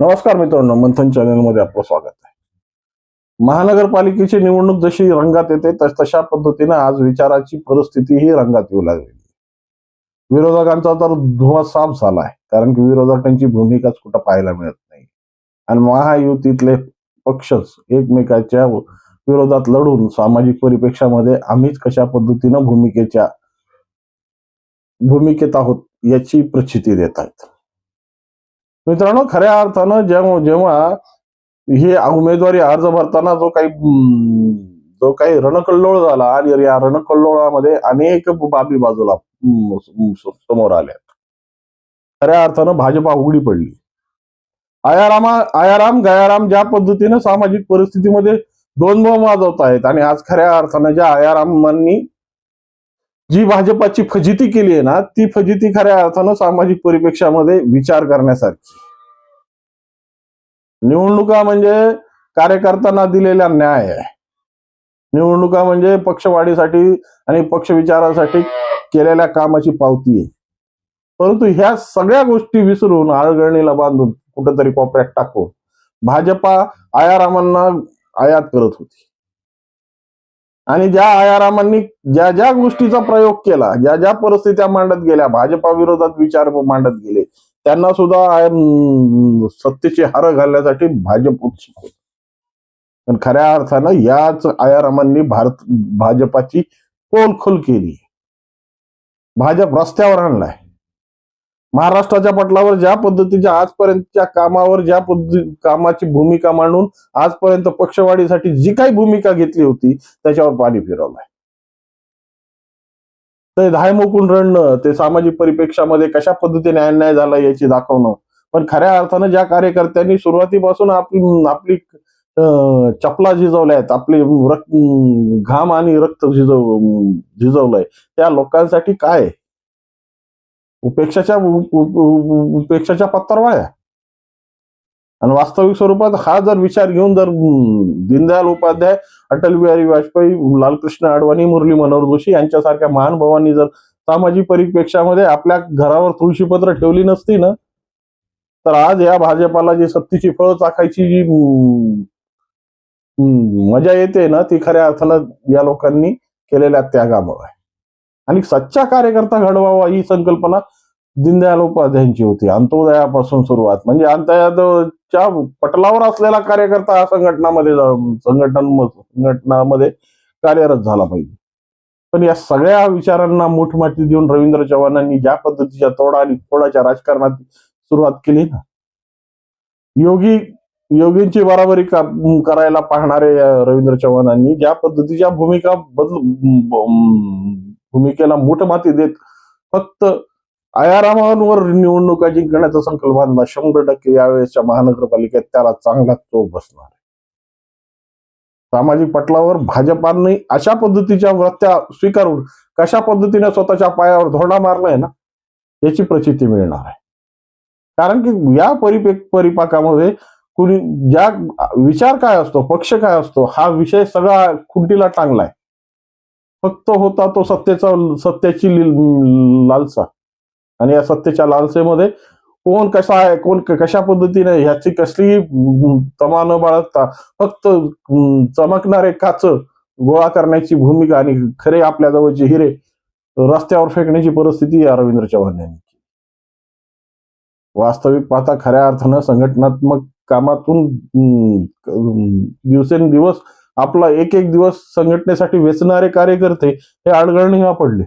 नमस्कार मित्रांनो मंथन चॅनलमध्ये आपलं स्वागत आहे. महानगरपालिकेची निवडणूक जशी रंगात येते तस तशा पद्धतीनं आज विचाराची परिस्थिती ही रंगात येऊ लागलेली विरोधकांचा तर धुवा साफ झाला आहे कारण की विरोधकांची भूमिकाच कुठं पाहायला मिळत नाही. आणि महायुतीतले पक्षच एकमेकाच्या विरोधात लढून सामाजिक परिप्रेक्षामध्ये आम्हीच कशा पद्धतीनं भूमिकेच्या भूमिकेत आहोत याची प्रचिती देत आहेत. मित्रांनो खऱ्या अर्थानं जेव्हा जेव्हा हे उमेदवारी अर्ज भरताना जो काही जो काही रणकल्लोळ झाला आणि या रणकल्लोळामध्ये अनेक बाबी बाजूला समोर आल्या. खऱ्या अर्थानं भाजपा उघडी पडली. आयारामा आयाराम गयाराम ज्या पद्धतीनं सामाजिक परिस्थितीमध्ये दोन द्वंद्व वाजवत आहेत आणि आज खऱ्या अर्थानं ज्या आयारामांनी जी भाजपाची फजिती केली आहे ना ती फजिती खऱ्या अर्थानं सामाजिक परिप्रेक्षामध्ये विचार करण्यासारखी. निवडणुका म्हणजे कार्यकर्त्यांना दिलेला न्याय आहे. निवडणुका म्हणजे पक्षवाढीसाठी आणि पक्ष विचारासाठी केलेल्या कामाची पावती आहे. परंतु ह्या सगळ्या गोष्टी विसरून आळगणीला बांधून कुठेतरी कॉपऱ्यात टाकून भाजपा आयारामांना आयात करत होती. आणि ज्या आयारामांनी ज्या ज्या गोष्टीचा प्रयोग केला ज्या ज्या परिस्थित्या मांडत गेल्या भाजपा विरोधात विचार मांडत गेले त्यांना सुद्धा सत्तेची हार घालण्यासाठी भाजप उत्सुक होत. पण खऱ्या अर्थानं याच आयारामांनी भारत भाजपाची पोलखोल केली. भाजप रस्त्यावर आणलाय. महाराष्ट्राच्या पटलावर ज्या पद्धतीच्या आजपर्यंतच्या कामावर ज्या पद्धती कामाची भूमिका मांडून आजपर्यंत पक्षवाढीसाठी जी काही भूमिका घेतली होती त्याच्यावर पाणी फिरवलंय ते धाय मोकून रडणं ते सामाजिक परिप्रेक्षामध्ये कशा पद्धतीने अन्याय झाला याची दाखवणं पण खऱ्या अर्थानं ज्या कार्यकर्त्यांनी सुरुवातीपासून आपली आपली चपला झिजवल्या आहेत आपले रक्त घाम आणि रक्त झिजव झिजवलंय त्या लोकांसाठी काय आहे? उपेक्षाच्या उपेक्षाच्या पत्तरवाळ्या आणि वास्तविक स्वरूपात हा जर विचार घेऊन जर दीनदयाल उपाध्याय अटल बिहारी वाजपेयी लालकृष्ण अडवाणी मुरली मनोहर जोशी यांच्यासारख्या महानुभावांनी जर सामाजिक परिपेक्षामध्ये आपल्या घरावर तुळशीपत्र ठेवली नसती ना तर आज या भाजपाला जी सत्तेची फळ चाखायची जी मजा येते ना ती खऱ्या अर्थानं या लोकांनी केलेल्या त्यागामुळे. आहे आणि सच्चा कार्यकर्ता घडवावा ही संकल्पना दीनदयाल उपाध्यायांची होती. अंत्योदयापासून सुरुवात. म्हणजे अंत्योदयाच्या पटलावर असलेला कार्यकर्ता हा संघटनामध्ये संघटन संघटनामध्ये कार्यरत झाला पाहिजे. पण या सगळ्या विचारांना मूठमाती देऊन रवींद्र चव्हाणांनी ज्या पद्धतीच्या तोडा आणि फोडाच्या राजकारणात सुरुवात केली ना योगी योगींची बराबरी करायला पाहणारे रवींद्र चव्हाणांनी ज्या पद्धतीच्या भूमिका बदल भूमिकेला भूमिकेला मूठमाती देत फक्त आयारामांवर निवडणुका जिंकण्याचा संकल्प बांधला शंभर टक्के यावेळेसच्या महानगरपालिकेत त्याला चांगला चोख बसणार आहे. सामाजिक पटलावर भाजपाने अशा पद्धतीच्या वृत्त्या स्वीकारून कशा पद्धतीने स्वतःच्या पायावर धोंडा मारलाय ना याची प्रचिती मिळणार आहे कारण की या परिपे परिपाकामध्ये कुणी ज्या विचार काय असतो पक्ष काय असतो हा विषय सगळा खुंटीला टांगलाय फक्त होता तो सत्तेचा सत्याची लालसा आणि या सत्तेच्या लालसेमध्ये कोण कसा आहे कोण कशा पद्धतीने ह्याची कसलीही तमा न बाळगता फक्त चमकणारे काच गोळा करण्याची भूमिका आणि खरे आपल्या जवळचे हिरे रस्त्यावर फेकण्याची परिस्थिती या रवींद्र चव्हाण यांनी केली. वास्तविक पाहता खऱ्या अर्थानं संघटनात्मक कामातून दिवसेंदिवस आपला एक एक दिवस संघटनेसाठी वेचणारे कार्यकर्ते हे अडगळणी पडले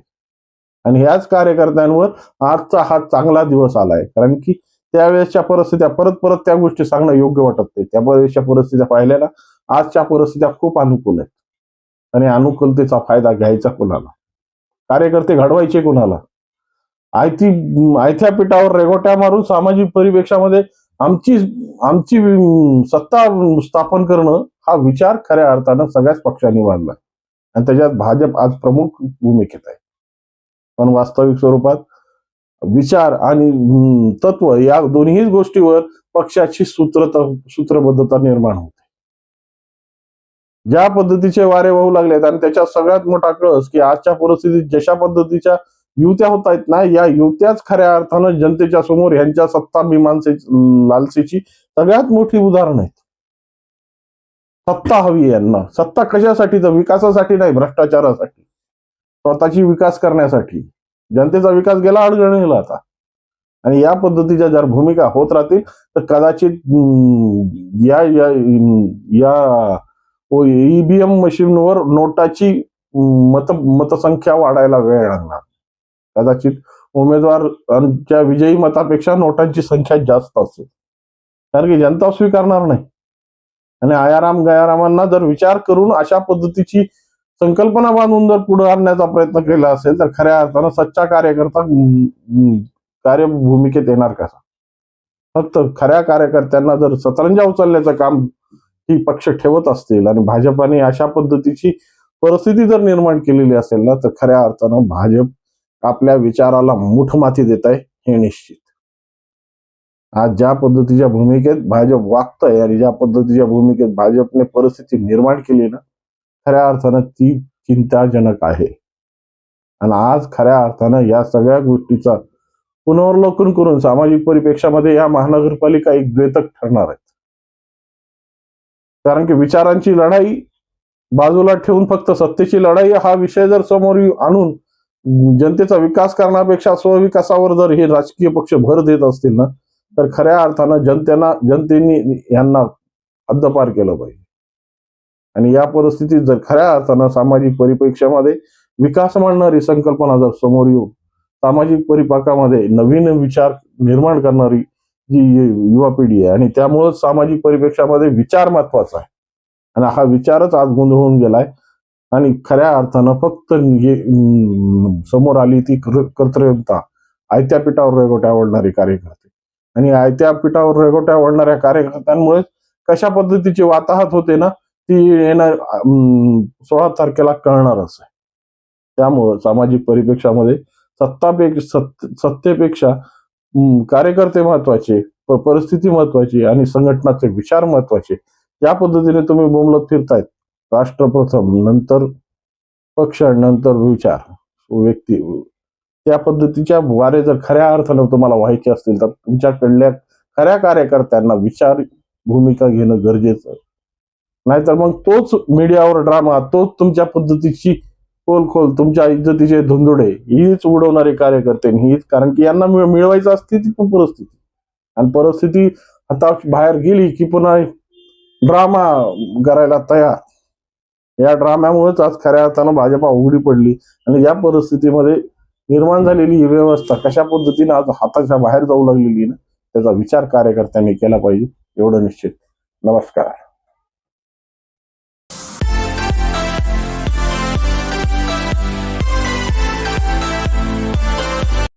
आणि ह्याच कार्यकर्त्यांवर आजचा हा चांगला दिवस आलाय. कारण की त्यावेळेसच्या परिस्थित्या परत परत त्या गोष्टी सांगणं योग्य वाटत नाही. त्या वेळेसच्या परिस्थित्या पाहिल्याला आजच्या परिस्थित्या खूप अनुकूल आहेत. आणि अनुकूलतेचा फायदा घ्यायचा कोणाला? कार्यकर्ते घडवायचे कोणाला? आयती आयथ्या पिठावर रेगोट्या मारून सामाजिक परिप्रेक्षामध्ये आमची आमची सत्ता स्थापन करणं हा विचार खऱ्या अर्थानं सगळ्याच पक्षांनी मांडला. आणि त्याच्यात भाजप आज प्रमुख भूमिकेत आहे. पण वास्तविक स्वरूपात विचार आणि तत्व या दोन्ही गोष्टीवर पक्षाची सूत्रता सूत्रबद्धता निर्माण होते. ज्या पद्धतीचे वारे वाहू लागलेत आणि त्याच्या सगळ्यात मोठा कळस की आजच्या परिस्थितीत जशा पद्धतीच्या युत्या होत आहेत ना या युत्याच खऱ्या अर्थानं जनतेच्या समोर यांच्या सत्ता मीमांसे लालसेची सगळ्यात मोठी उदाहरण आहेत. सत्ता हवी यांना. सत्ता कशासाठी? तर विकासासाठी नाही भ्रष्टाचारासाठी. स्वतःची विकास करण्यासाठी. जनतेचा विकास गेला अडगणीला आता. आणि या पद्धतीच्या जर भूमिका होत राहतील तर कदाचित या या या ईबीएम मशीनवर नोटाची मत मतसंख्या वाढायला वेळ लागणार. कदाचित उमेदवारांच्या विजयी मतापेक्षा नोटांची संख्या जास्त असेल. कारण की जनता स्वीकारणार नाही. आणि आयाराम गयारामांना जर विचार करून अशा पद्धतीची संकल्पना बांधून जर पुढे आणण्याचा प्रयत्न केला असेल तर खऱ्या अर्थानं सच्चा कार्यकर्ता कार्यभूमिकेत येणार कसा? फक्त खऱ्या कार्यकर्त्यांना जर सतरंजा उचलण्याचं काम ही पक्ष ठेवत असतील आणि भाजपाने अशा पद्धतीची परिस्थिती जर निर्माण केलेली असेल ना तर खऱ्या अर्थानं भाजप आपल्या विचाराला मुठमाती देत आहे हे निश्चित. आज ज्या पद्धतीच्या भूमिकेत भाजप वागतंय आणि ज्या पद्धतीच्या भूमिकेत भाजपने परिस्थिती निर्माण केली ना खऱ्या अर्थानं ती चिंताजनक आहे. आणि आज खऱ्या अर्थानं या सगळ्या गोष्टीचा पुनर्वलोकन करून सामाजिक परिप्रेक्षामध्ये या महानगरपालिका एक द्वेतक ठरणार आहेत. कारण की विचारांची लढाई बाजूला ठेवून फक्त सत्तेची लढाई हा विषय जर समोर आणून जनतेचा विकास करण्यापेक्षा स्वविकासावर जर हे राजकीय पक्ष भर देत असतील ना तर खऱ्या अर्थानं जनतेना जनतेने यांना हद्दपार केलं पाहिजे. आणि या परिस्थितीत जर खऱ्या अर्थानं सामाजिक परिप्रेक्षामध्ये विकास मांडणारी संकल्पना जर समोर येऊ सामाजिक परिपाकामध्ये नवीन विचार निर्माण करणारी जी युवा पिढी आहे आणि त्यामुळं सामाजिक परिप्रेक्षामध्ये विचार महत्त्वाचा आहे. आणि हा विचारच आज गोंधळून गेलाय आणि खऱ्या अर्थानं फक्त समोर आली ती कर्तव्यता आयत्या पिठावर रेगोट्या ओढणारे कार्यकर्ते. आणि आयत्या पिठावर रेगोट्या ओढणाऱ्या कार्यकर्त्यांमुळे कशा पद्धतीची वाताहत होते ना ती येणार सोळा तारखेला कळणारच आहे. त्यामुळं सामाजिक परिप्रेक्षामध्ये सत्तापेक्षा सत्- सत्तेपेक्षा कार्यकर्ते महत्त्वाचे परिस्थिती महत्वाची आणि संघटनाचे विचार महत्त्वाचे या पद्धतीने तुम्ही बोंबलत फिरतायत. राष्ट्र प्रथम नंतर पक्ष नंतर विचार व्यक्ती त्या पद्धतीच्या वारे जर खऱ्या अर्थानं तुम्हाला व्हायचे असतील तर तुमच्याकडल्या खऱ्या कार्यकर्त्यांना विचार भूमिका घेणं गरजेचं. नाहीतर मग तोच मीडियावर ड्रामा तोच तुमच्या पद्धतीची खोल खोल तुमच्या इज्जतीचे धुंदुडे हीच उडवणारे कार्यकर्ते आणि हीच कारण की यांना मिळवायचं असते ती पण परिस्थिती. आणि परिस्थिती आता बाहेर गेली की पुन्हा ड्रामा करायला तयार. या ड्राम्यामुळेच आज खऱ्या अर्थानं भाजपा उघडी पडली आणि या परिस्थितीमध्ये निर्माण झालेली ही व्यवस्था कशा पद्धतीने आज हाताच्या बाहेर जाऊ लागलेली ना त्याचा विचार कार्यकर्त्यांनी केला पाहिजे एवढं निश्चित. नमस्कार.